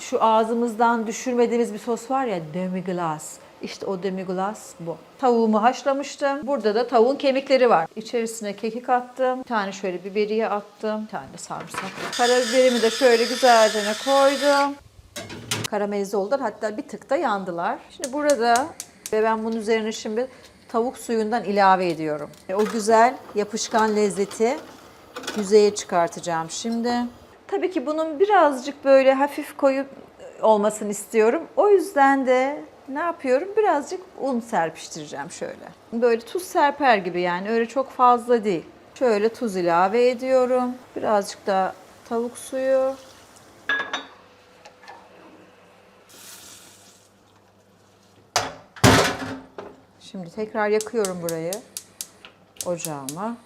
Şu ağzımızdan düşürmediğimiz bir sos var ya demi-glace. İşte o demi-glace bu. Tavuğumu haşlamıştım. Burada da tavuğun kemikleri var. İçerisine kekik attım. Bir tane şöyle biberiye attım. Bir tane de sarımsak. Karabiberimi de şöyle güzelce koydum. Karamelize oldular. Hatta bir tık da yandılar. Şimdi burada ve ben bunun üzerine şimdi tavuk suyundan ilave ediyorum. E, O güzel yapışkan lezzeti yüzeye çıkartacağım şimdi. Tabii ki bunun birazcık böyle hafif koyu olmasını istiyorum. O yüzden de ne yapıyorum? Birazcık un serpiştireceğim şöyle. Böyle tuz serper gibi yani öyle çok fazla değil. Şöyle tuz ilave ediyorum. Birazcık da tavuk suyu. Şimdi tekrar yakıyorum burayı. Ocağıma.